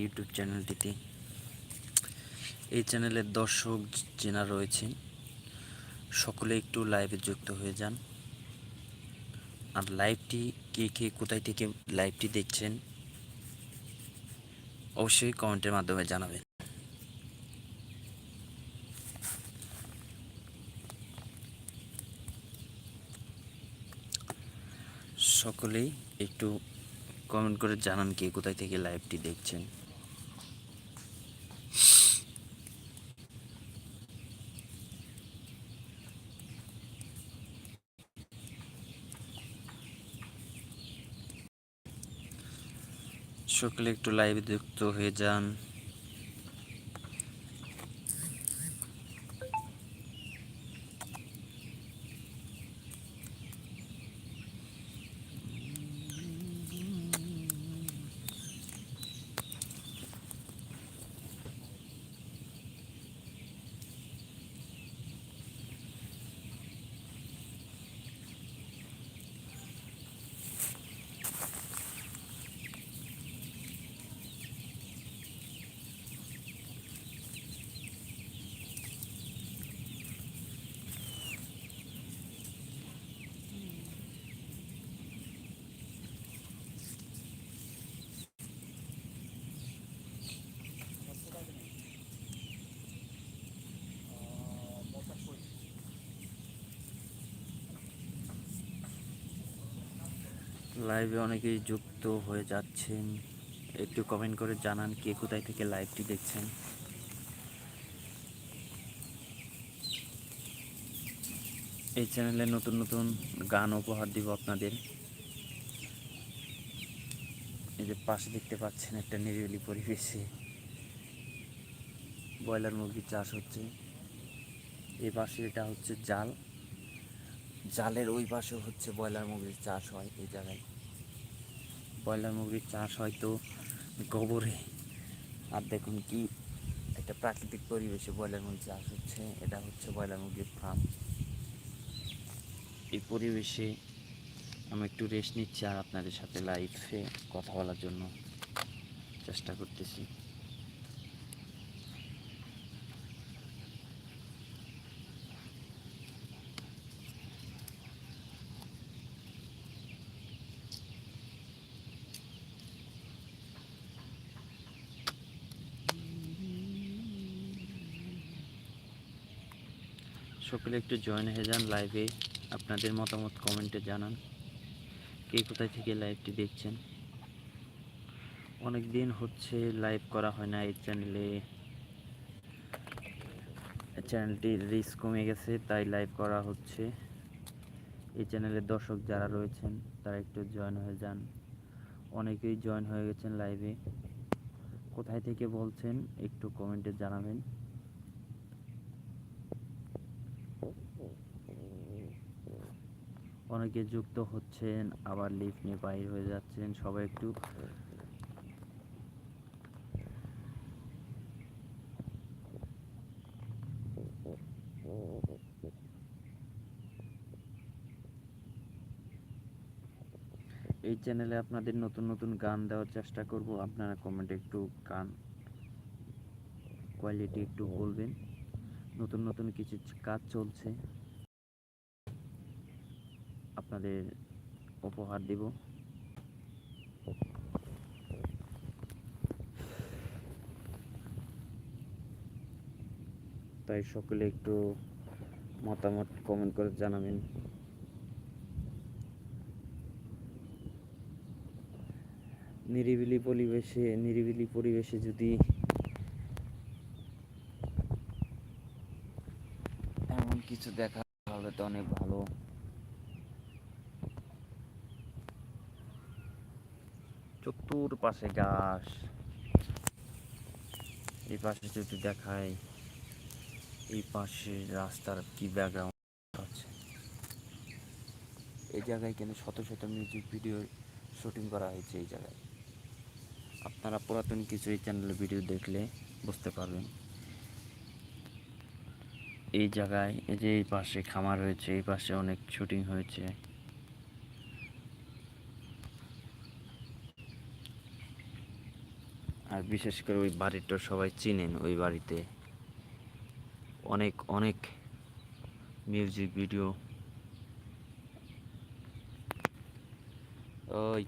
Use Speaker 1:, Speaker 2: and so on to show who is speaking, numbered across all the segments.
Speaker 1: YouTube চ্যানেলটিতে। এই চ্যানেলের দর্শক যেনা রয়েছেন, সকলে একটু লাইভে যুক্ত হয়ে যান। আর লাইভটি কে কে, কোথায় থেকে লাইভটি দেখছেন, অবশ্যই কমেন্টের মাধ্যমে জানাবেন। সকলেই একটু কমেন্ট করে জানান কে কোথায় থেকে লাইভটি দেখছেন। সকলে একটু লাইভে যুক্ত হয়ে যান। লাইভে অনেকেই যুক্ত হয়ে যাচ্ছেন। একটু কমেন্ট করে জানান কে কোথায় থেকে লাইভটি দেখছেন। এই চ্যানেলে নতুন নতুন গান উপহার দিব আপনাদের। এই যে পাশে দেখতে পাচ্ছেন একটা নিরিবিলি পরিবেশে। ব্রয়লার মুরগির চাষ হচ্ছে। এই পাশে এটা হচ্ছে জাল। জালের ওই পাশে হচ্ছে ব্রয়লার মুরগির চাষ হয় এই জায়গায়। ব্রয়লার মুরগির চাষ হয়তো গোবরে। আর দেখুন কি একটা প্রাকৃতিক পরিবেশে ব্রয়লার মুরগি চাষ হচ্ছে। এটা হচ্ছে ব্রয়লার মুরগির ফার্ম এই পরিবেশে আমি একটু রেস্ট নিচ্ছি আর আপনাদের সাথে লাইফে কথা বলার জন্য চেষ্টা করতেছি। সকলে একটু জয়েন হয়ে যান লাইভে আপনাদের মতামত কমেন্টে জানান। কে কোথায় থেকে লাইভটি দেখছেন? অনেক দিন হচ্ছে লাইভ করা হয় না এই চ্যানেলে চ্যানেলটি রিচ কমে গেছে, তাই লাইভ করা হচ্ছে। এই চ্যানেলের দর্শক যারা রয়েছেন, তারা একটু জয়েন হয়ে যান। অনেকেই জয়েন হয়ে গেছেন লাইভে কোথায় থেকে বলছেন, একটু কমেন্টে জানাবেন। অনেকে যুক্ত হচ্ছেন, আবার লিফট নিয়ে বাইর হয়ে যাচ্ছেন, সবাই একটু এই চ্যানেলে আপনাদের নতুন নতুন গান দেওয়ার চেষ্টা করব। আপনারা কমেন্টে একটু গান কোয়ালিটি একটু বলবেন। নতুন নতুন কিছু কাজ চলছে। আপনাদের উপহার দিব। তাই সকলে একটু মতামত কমেন্ট করে জানাবেন। নিরিবিলি পরিবেশে নিরিবিলি পরিবেশে যদি এমন কিছু দেখা হলে তো অনেক ভালো। চতুর পাশে গাছ এই পাশে যদি দেখায় এই পাশে রাস্তার কি ব্যাকগ্রাউন্ড আছে? এই জায়গায় কেন শত শত মিউজিক ভিডিও শুটিং করা হয়েছে এই জায়গায়। আপনারা পুরাতন কিছু এই চ্যানেলের ভিডিও দেখলে বুঝতে পারবেন। এই জায়গায়, এই যে এই পাশে খামার হয়েছে এই পাশে অনেক শুটিং হয়েছে। আর বিশেষ করে ওই বাড়িটা সবাই চিনেন ওই বাড়িতে অনেক অনেক মিউজিক ভিডিও ওই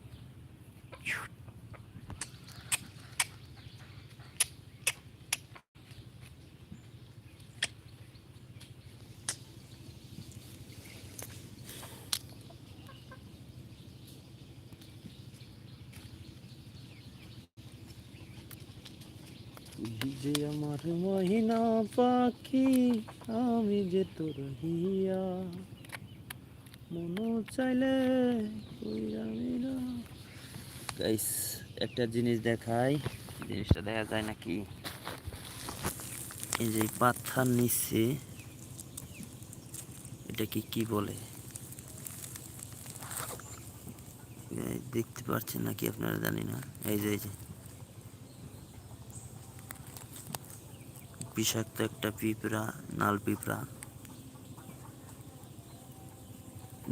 Speaker 1: তুই যে আমার মহিনা পাখি, আমি যে তোর হিয়া। মন চাইলে একটা জিনিস দেখাই। জিনিসটা দেখা যায় নাকি? এই যে পাথার নিচে এটা কি কি বলে দেখতে পাচ্ছেন নাকি আপনারা? জানি না। এই যে এই যে। বিষাক্ত একটা পিঁপড়া, নাল পিঁপড়া।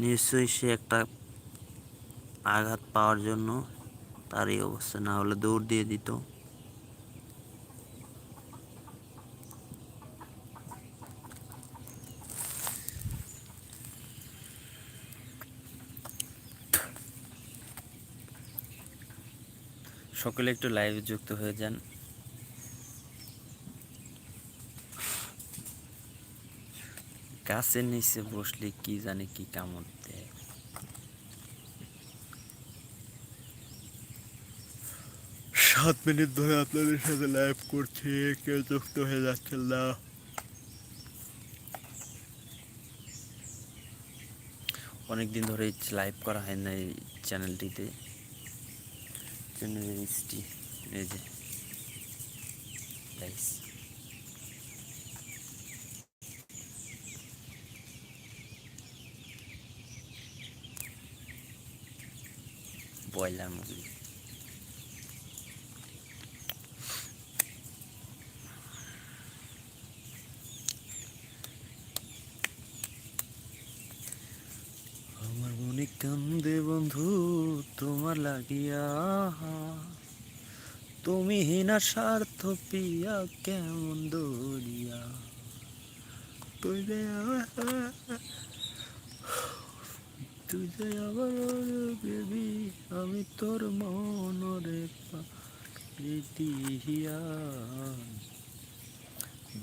Speaker 1: নিশ্চয়ই সে একটা আঘাত পাওয়ার জন্য তার এই অবস্থা, না হলে দৌড় দিয়ে দিত। সকলে একটু লাইভে যুক্ত হয়ে যান। গাছের নিচে বসলে কি জানে কি কামড় দেয়। সাত মিনিট ধরে আপনাদের সাথে লাইভ করছি কেউ যুক্ত হয়ে যাচ্ছে না। অনেক দিন ধরে লাইভ করা হয় না এই চ্যানেলটিতে ইস্টি এই যে গাইস ব্রয়লার মুরগি আমার মনে কান্দে বন্ধু, তোমার লাগিয়া তুমি হিনা স্বার্থ পিয়া কেমন দরিয়া? তুই তুই যে আমার বেবি আমি তোর মনরে দিয়া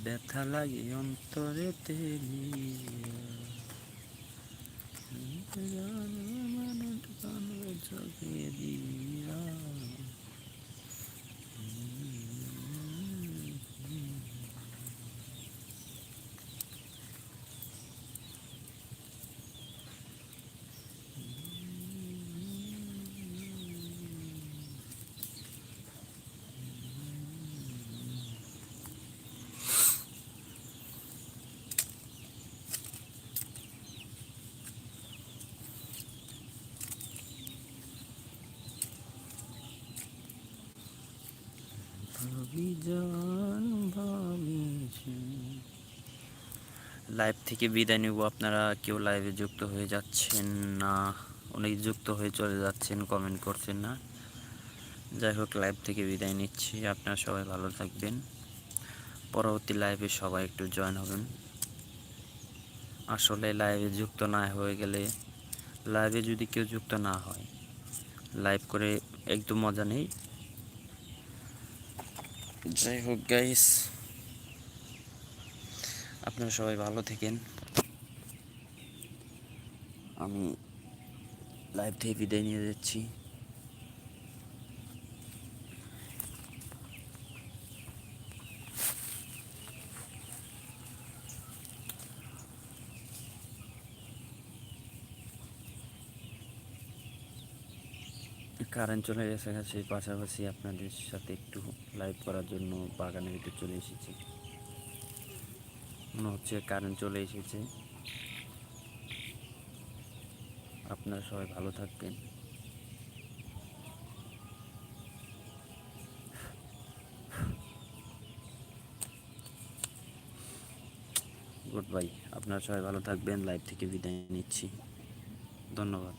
Speaker 1: ব্যথা লাগে অন্তরে তেলিয়া জগে দিয়া। লাইভ থেকে বিদায় নিব, আপনারা কেউ লাইভে যুক্ত হয়ে যাচ্ছেন না, অনেক যুক্ত হয়ে চলে যাচ্ছেন কমেন্ট করছেন না। যাই হোক লাইভ থেকে বিদায় নিচ্ছি, আপনারা সবাই ভালো থাকবেন। পরবর্তী লাইভে সবাই একটু জয়েন হবেন। আসলে লাইভে যুক্ত না হয়ে গেলে লাইভে যদি কেউ যুক্ত না হয় লাইভ করে একদম মজা নেই। যাই হোক গাইস আপনারা সবাই ভালো থাকেন। আমি লাইভ থেকে বিদায় নিয়ে যাচ্ছি। কারেন্ট চলে গেছে গেছে পাশাপাশি আপনাদের সাথে একটু লাইভ করার জন্য বাগানের ভিতরে চলে এসেছি। মনে হচ্ছে কারেন্ট চলে এসেছে। আপনারা সবাই ভালো থাকবেন। গুড বাই আপনারা সবাই ভালো থাকবেন। লাইভ থেকে বিদায় নিচ্ছি। ধন্যবাদ।